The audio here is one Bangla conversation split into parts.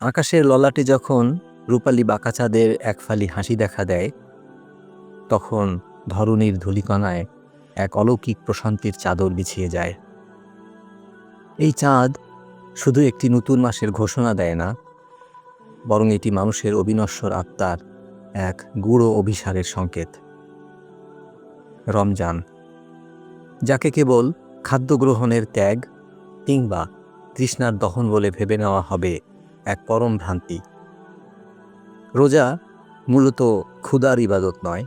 আকাশের ললাটে যখন রূপালী বাঁকাচাঁদের এক ফালি হাসি দেখা দেয়, তখন ধরণীর ধূলিকণায় এক অলৌকিক প্রশান্তির চাদর বিছিয়ে যায়। এই চাঁদ শুধু একটি নতুন মাসের ঘোষণা দেয় না, বরং এটি মানুষের অবিনশ্বর আত্মার এক গুঁড়ো অভিসারের সংকেত। রমজান, যাকে কেবল খাদ্য গ্রহণের ত্যাগ কিংবা তৃষ্ণার দহন বলে ভেবে নেওয়া হবে এক পরম ভ্রান্তি। রোজা মূলত ক্ষুদার ইবাদত নয়।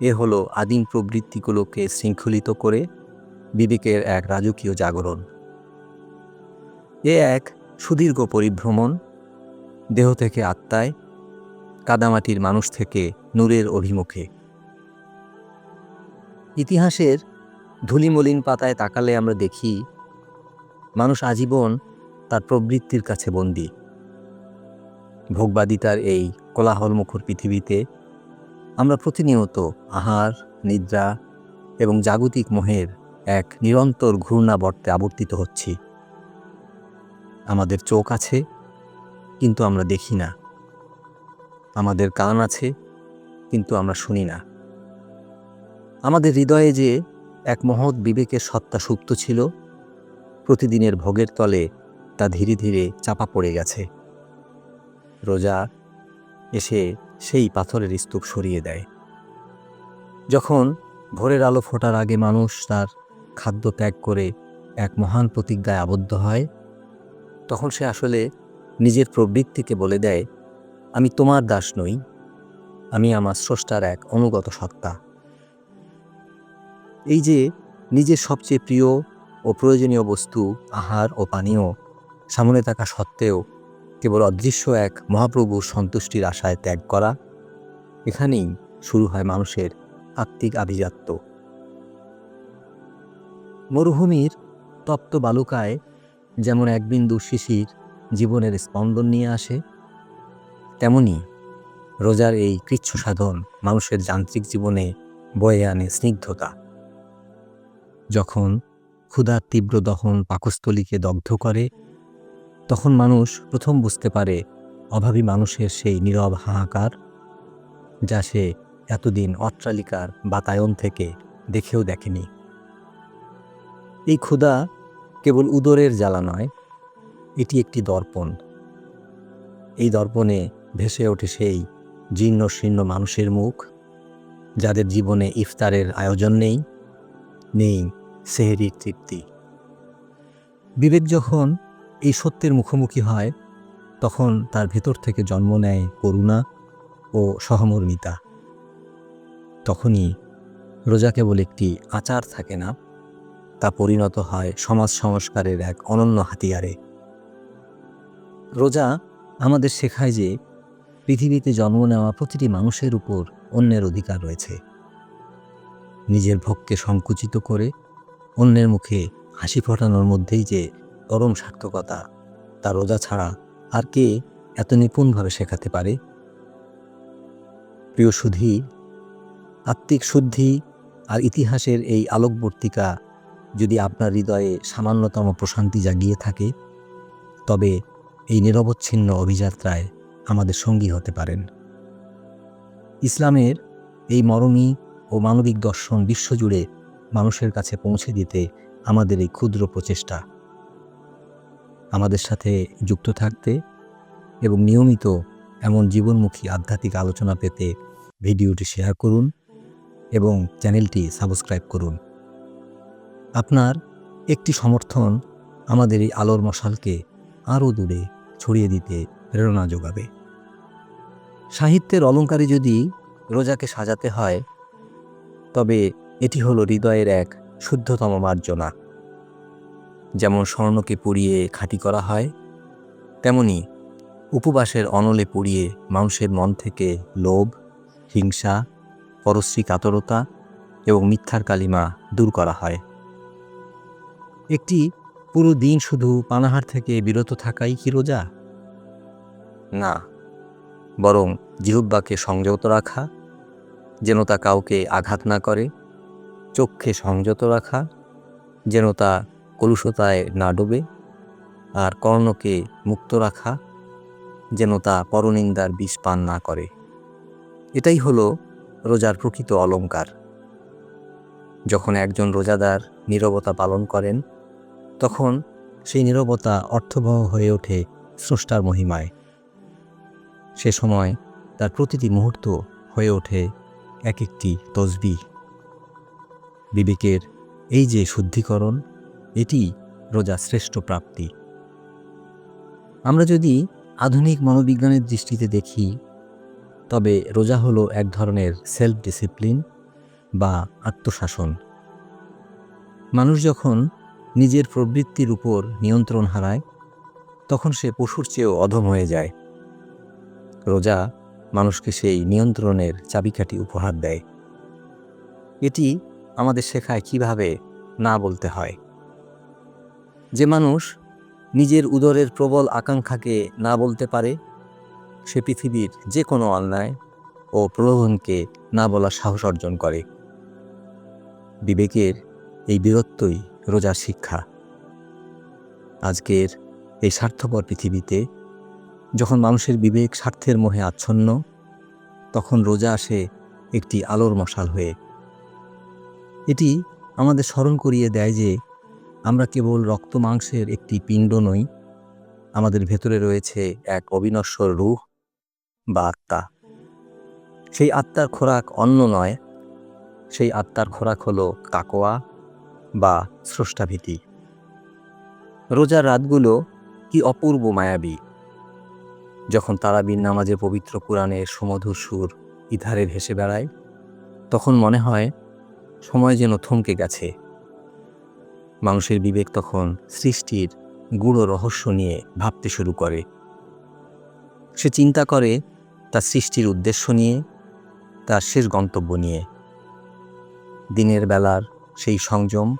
এ হলো আদিম প্রবৃত্তিগুলোকে শৃঙ্খলিত করে বিবেকের এক রাজকীয় জাগরণ। এ এক সুদীর্ঘ পরিভ্রমণ। দেহ থেকে আত্মায়, কাদামাটির মানুষ থেকে নূরের অভিমুখে। ইতিহাসের ধুলিমলিন পাতায় তাকালে আমরা দেখি, মানুষ আজীবন তার প্রবৃত্তির কাছে বন্দী। ভোগবাদিতার এই কোলাহলমুখর পৃথিবীতে আমরা প্রতিনিয়ত আহার, নিদ্রা এবং জাগতিক মোহের এক নিরন্তর ঘূর্ণাবর্তে আবর্তিত হচ্ছি। আমাদের চোখ আছে, কিন্তু আমরা দেখি না। আমাদের কান আছে, কিন্তু আমরা শুনি না। আমাদের হৃদয়ে যে এক মহৎ বিবেকের সত্তা সুপ্ত ছিল, প্রতিদিনের ভোগের তলে তা ধীরে ধীরে চাপা পড়ে গেছে। রোজা এসে সেই পাথরের স্তূপ সরিয়ে দেয়। যখন ভোরের আলো ফোটার আগে মানুষ তার খাদ্য ত্যাগ করে এক মহান প্রতিজ্ঞায় আবদ্ধ হয়, তখন সে আসলে নিজের প্রবৃত্তিকে বলে দেয়, আমি তোমার দাস নই, আমি আমার স্রষ্টার এক অনুগত সত্তা। এই যে নিজের সবচেয়ে প্রিয় ও প্রয়োজনীয় বস্তু, আহার ও পানীয় সামনে থাকা সত্ত্বেও কেবল অদৃশ্য এক মহাপ্রভুর সন্তুষ্টির আশায় ত্যাগ করা। এখানেই শুরু হয় মানুষের আত্মিক আভিজাত্য। মরুভূমির তপ্ত বালুকায় যেমন এক বিন্দু শিশির জীবনের স্পন্দন নিয়ে আসে, তেমনি রোজার এই কৃচ্ছ সাধন মানুষের যান্ত্রিক জীবনে বয়ে আনে স্নিগ্ধতা। যখন ক্ষুধার তীব্র দহন পাকস্থলীকে দগ্ধ করে তখন মানুষ প্রথম বুঝতে পারে অভাবী মানুষের সেই নীরব হাহাকার, যা সে এতদিন অট্টালিকার বাতায়ন থেকে দেখেও দেখেনি। এই ক্ষুধা কেবল উদরের জ্বালা নয়, এটি একটি দর্পণ। এই দর্পণে ভেসে ওঠে সেই জীর্ণ শীর্ণ মানুষের মুখ, যাদের জীবনে ইফতারের আয়োজন নেই নেই সেহেরির তৃপ্তি। বিবেক যখন এই সত্যের মুখোমুখি হয়, তখন তার ভেতর থেকে জন্ম নেয় করুণা ও সহমর্মিতা। তখনই রোজা কেবল একটি আচার থাকে না, তা পরিণত হয় সমাজ সংস্কারের এক অনন্য হাতিয়ারে। রোজা আমাদের শেখায় যে পৃথিবীতে জন্ম নেওয়া প্রতিটি মানুষের উপর অন্যের অধিকার রয়েছে। নিজের ভোগকে সংকুচিত করে অন্যের মুখে হাসি ফোটানোর মধ্যেই যে পরম সার্থকতা, তা রোজা ছাড়া আর কে এত নিপুণভাবে শেখাতে পারে? প্রিয় সুধী, আত্মিক শুদ্ধি আর ইতিহাসের এই আলোকবর্তিকা যদি আপনার হৃদয়ে সামান্যতম প্রশান্তি জাগিয়ে থাকে, তবে এই নিরবচ্ছিন্ন অভিযাত্রায় আমাদের সঙ্গী হতে পারেন। ইসলামের এই মরমী ও মানবিক দর্শন বিশ্বজুড়ে মানুষের কাছে পৌঁছে দিতে আমাদের এই ক্ষুদ্র প্রচেষ্টা আমাদের সাথে যুক্ত থাকতে এবং নিয়মিত এমন জীবনমুখী আধ্যাত্মিক আলোচনা পেতে ভিডিওটি শেয়ার করুন এবং চ্যানেলটি সাবস্ক্রাইব করুন। আপনার একটি সমর্থন আমাদের এই আলোর মশালকে আরও দূরে ছড়িয়ে দিতে প্রেরণা যোগাবে। সাহিত্যের অলঙ্কারে যদি রোজাকে সাজাতে হয়, তবে এটি হলো হৃদয়ের এক শুদ্ধতম মার্জনা। যেমন স্বর্ণকে পুড়িয়ে খাঁটি করা হয়, তেমনি উপবাসের অনলে পুড়িয়ে মানুষের মন থেকে লোভ, হিংসা, পরশ্রী কাতরতা এবং মিথ্যার কালিমা দূর করা হয়। একটি পুরো দিন শুধু পানাহার থেকে বিরত থাকাই কি রোজা? না, বরং জিহুব্বাকে সংযত রাখা, যেন তা কাউকে আঘাত না করে চক্ষে সংযত রাখা, যেন তা কলুষতায় না ডোবে আর কর্ণকে মুক্ত রাখা যেন তা পরনিন্দার বিষ পান না করে। এটাই হলো রোজার প্রকৃত অলঙ্কার। যখন একজন রোজাদার নীরবতা পালন করেন, তখন সেই নীরবতা অর্থবহ হয়ে ওঠে স্রষ্টার মহিমায়। সে সময় তার প্রতিটি মুহূর্ত হয়ে ওঠে এক একটি তসবি। বিবেকের এই যে শুদ্ধিকরণ এটি রোজা শ্রেষ্ঠ প্রাপ্তি। আমরা যদি আধুনিক মনোবিজ্ঞানের দৃষ্টিতে দেখি, তবে রোজা হলো এক ধরনের সেলফ ডিসিপ্লিন বা আত্মশাসন। মানুষ যখন নিজের প্রবৃত্তির উপর নিয়ন্ত্রণ হারায়, তখন সে পশুর চেয়েও অধম হয়ে যায়। রোজা মানুষকে সেই নিয়ন্ত্রণের চাবিকাঠি উপহার দেয়। এটি আমাদের শেখায় কীভাবে না বলতে হয়। যে মানুষ নিজের উদরের প্রবল আকাঙ্ক্ষাকে না বলতে পারে, সে পৃথিবীর যে কোনো অন্যায় ও প্রলোভনকে না বলার সাহস অর্জন করে। বিবেকের এই বীরত্বই রোজার শিক্ষা। আজকের এই স্বার্থপর পৃথিবীতে যখন মানুষের বিবেক স্বার্থের মোহে আচ্ছন্ন, তখন রোজা আসে একটি আলোর মশাল হয়ে। এটি আমাদের স্মরণ করিয়ে দেয় যে আমরা কেবল রক্ত মাংসের একটি পিণ্ড নই, আমাদের ভেতরে রয়েছে এক অবিনশ্বর রূহ বা আত্মা। সেই আত্মার খোরাক অন্য নয়, সেই আত্মার খোরাক হলো কাকোয়া বা স্রষ্টাভীতি। রোজার রাতগুলো কি অপূর্ব মায়াবী। যখন তারাবির নামাজে পবিত্র কোরআনের সুমধুর সুর ইধারে ভেসে বেড়ায়, তখন মনে হয় সময় যেন থমকে গেছে। মানুষের বিবেক তখন সৃষ্টির গূঢ় রহস্য নিয়ে ভাবতে শুরু করে। সে চিন্তা করে তার সৃষ্টির উদ্দেশ্য নিয়ে, তার শেষ গন্তব্য নিয়ে। দিনের বেলার সেই সংযম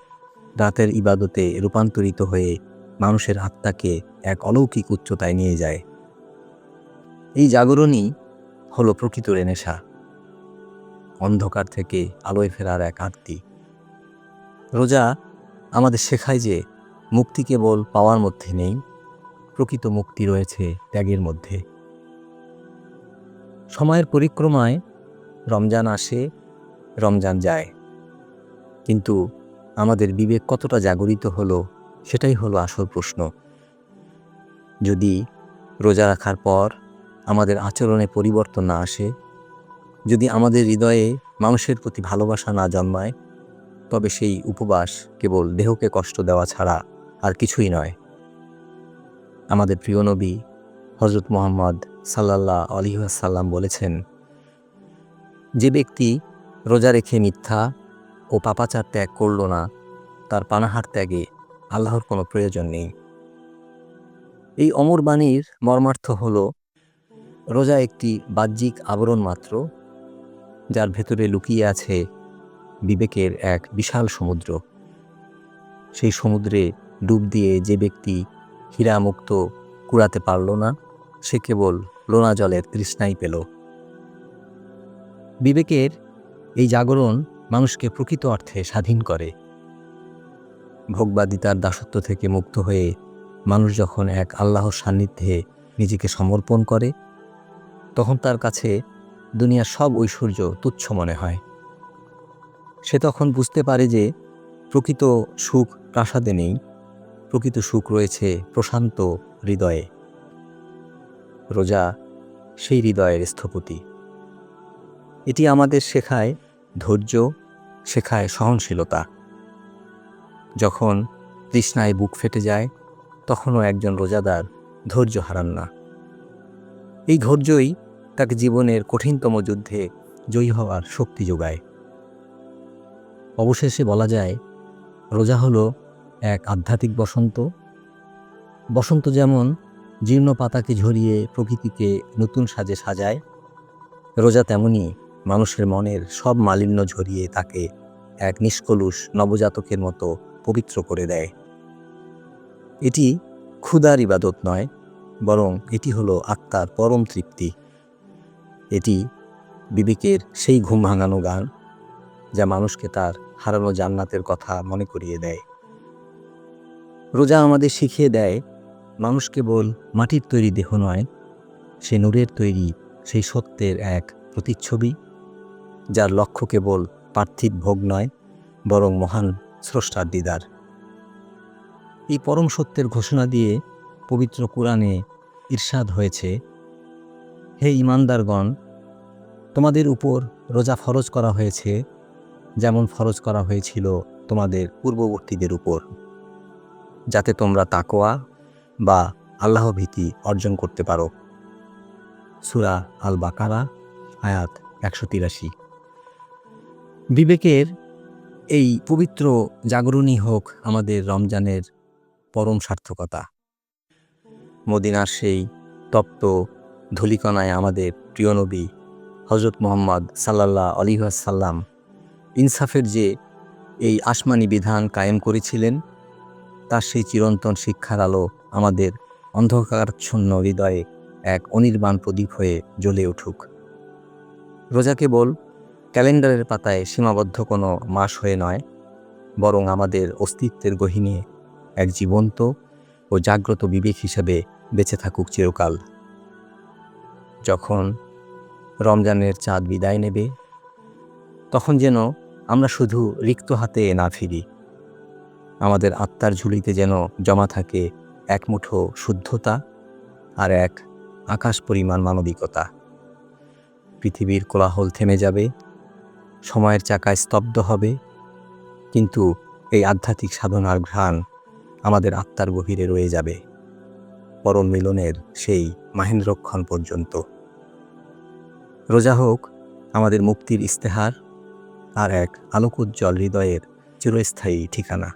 রাতের ইবাদতে রূপান্তরিত হয়ে মানুষের আত্মাকে এক অলৌকিক উচ্চতায় নিয়ে যায়। এই জাগরণই হলো প্রকৃত রেনেশা। অন্ধকার থেকে আলোয় ফেরার এক আরতি। রোজা আমাদের শেখায় যে মুক্তি কেবল পাওয়ার মধ্যে নেই, প্রকৃত মুক্তি রয়েছে ত্যাগের মধ্যে। সময়ের পরিক্রমায় রমজান আসে, রমজান যায়। কিন্তু আমাদের বিবেক কতটা জাগরিত হলো, সেটাই হলো আসল প্রশ্ন। যদি রোজা রাখার পর আমাদের আচরণে পরিবর্তন না আসে, যদি আমাদের হৃদয়ে মানুষের প্রতি ভালোবাসা না জন্মায় তবে সেই উপবাস কেবল দেহকে কষ্ট দেওয়া ছাড়া আর কিছুই নয়। আমাদের প্রিয় নবী হজরত মোহাম্মদ সাল্লাল্লাহ আলিহাসাল্লাম বলেছেন, যে ব্যক্তি রোজা রেখে মিথ্যা ও পাপাচার ত্যাগ করল না, তার পানাহার ত্যাগে আল্লাহর কোনো প্রয়োজন নেই। এই অমর বাণীর মর্মার্থ হল, রোজা একটি বাহ্যিক আবরণ মাত্র, যার ভেতরে লুকিয়ে আছে বিবেকের এক বিশাল সমুদ্র। সেই সমুদ্রে ডুব দিয়ে যে ব্যক্তি হীরামুক্ত কুড়াতে পারল না, সে কেবল লোনা জলের তৃষ্ণাই পেল। বিবেকের এই জাগরণ মানুষকে প্রকৃত অর্থে স্বাধীন করে। ভোগবাদিতার দাসত্ব থেকে মুক্ত হয়ে মানুষ যখন এক আল্লাহর সান্নিধ্যে নিজেকে সমর্পণ করে, তখন তার কাছে দুনিয়ার সব ঐশ্বর্য তুচ্ছ মনে হয়। সে তখন বুঝতে পারে যে প্রকৃত সুখ প্রাসাদে নেই। প্রকৃত সুখ রয়েছে প্রশান্ত হৃদয়ে। রোজা সেই হৃদয়ের স্থপতি। এটি আমাদের শেখায় ধৈর্য, শেখায় সহনশীলতা। যখন তৃষ্ণায় বুক ফেটে যায়, তখনও একজন রোজাদার ধৈর্য হারান না। এই ধৈর্যই তাকে জীবনের কঠিনতম যুদ্ধে জয়ী হওয়ার শক্তি যোগায়। অবশেষে বলা যায়, রোজা হলো এক আধ্যাত্মিক বসন্ত। বসন্ত যেমন জীর্ণ পাতাকে ঝরিয়ে প্রকৃতিকে নতুন সাজে সাজায়, রোজা তেমনি মানুষের মনের সব মালিন্য ঝরিয়ে তাকে এক নিষ্কলুষ নবজাতকের মতো পবিত্র করে দেয়। এটি ক্ষুদার ইবাদত নয়, বরং এটি হলো আত্মার পরম তৃপ্তি। এটি বিবেকের সেই ঘুম ভাঙানো গান, যা মানুষকে তার হারানো জান্নাতের কথা মনে করিয়ে দেয়। রোজা আমাদের শিখিয়ে দেয়, মানুষ কেবল মাটির তৈরি দেহ নয়, সে নূরের তৈরি, সেই সত্যের এক প্রতিচ্ছবি, যার লক্ষ্য কেবল পার্থিব ভোগ নয়, বরং মহান স্রষ্টার দিদার। এই পরম সত্যের ঘোষণা দিয়ে পবিত্র কোরআনে ঈর্ষাদ হয়েছে, হে ইমানদারগণ, তোমাদের উপর রোজা ফরজ করা হয়েছে যেমন ফরজ করা হয়েছিল তোমাদের পূর্ববর্তীদের উপর। যাতে তোমরা তাকোয়া বা আল্লাহ ভীতি অর্জন করতে পারো। সুরা আল বাকারা আয়াত একশো তিরাশি। বিবেকের এই পবিত্র জাগরণই হোক আমাদের রমজানের পরম সার্থকতা। মদিনার সেই তপ্ত ধুলিকণায় আমাদের প্রিয় নবী হজরত মোহাম্মদ সাল্লাল্লাহ আলিহাসাল্লাম ইনসাফের যে এই আসমানি বিধান কায়েম করেছিলেন তার সেই চিরন্তন শিক্ষার আলো আমাদের অন্ধকারচ্ছন্ন হৃদয়ে এক অনির্বাণ প্রদীপ হয়ে জ্বলে উঠুক। রোজা কেবল ক্যালেন্ডারের পাতায় সীমাবদ্ধ কোনো মাস হয়ে নয়, বরং আমাদের অস্তিত্বের গহিনে এক জীবন্ত ও জাগ্রত বিবেক হিসেবে বেঁচে থাকুক চিরকাল। যখন রমজানের চাঁদ বিদায় নেবে, তখন যেন আমরা শুধু রিক্ত হাতে না ফিরি। আমাদের আত্মার ঝুলিতে যেন জমা থাকে এক মুঠো শুদ্ধতা আর এক আকাশ পরিমাণ মানবিকতা। পৃথিবীর কোলাহল থেমে যাবে, সময়ের চাকায় স্তব্ধ হবে, কিন্তু এই আধ্যাত্মিক সাধনার ঘ্রাণ আমাদের আত্মার গভীরে রয়ে যাবে, পরম মিলনের সেই মাহেন্দ্রক্ষণ পর্যন্ত। রোজা হোক, আমাদের মুক্তির ইস্তেহার আর এক আলোকোজ্জ্বল হৃদয়ের চিরস্থায়ী ঠিকানা।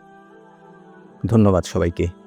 ধন্যবাদ সবাইকে।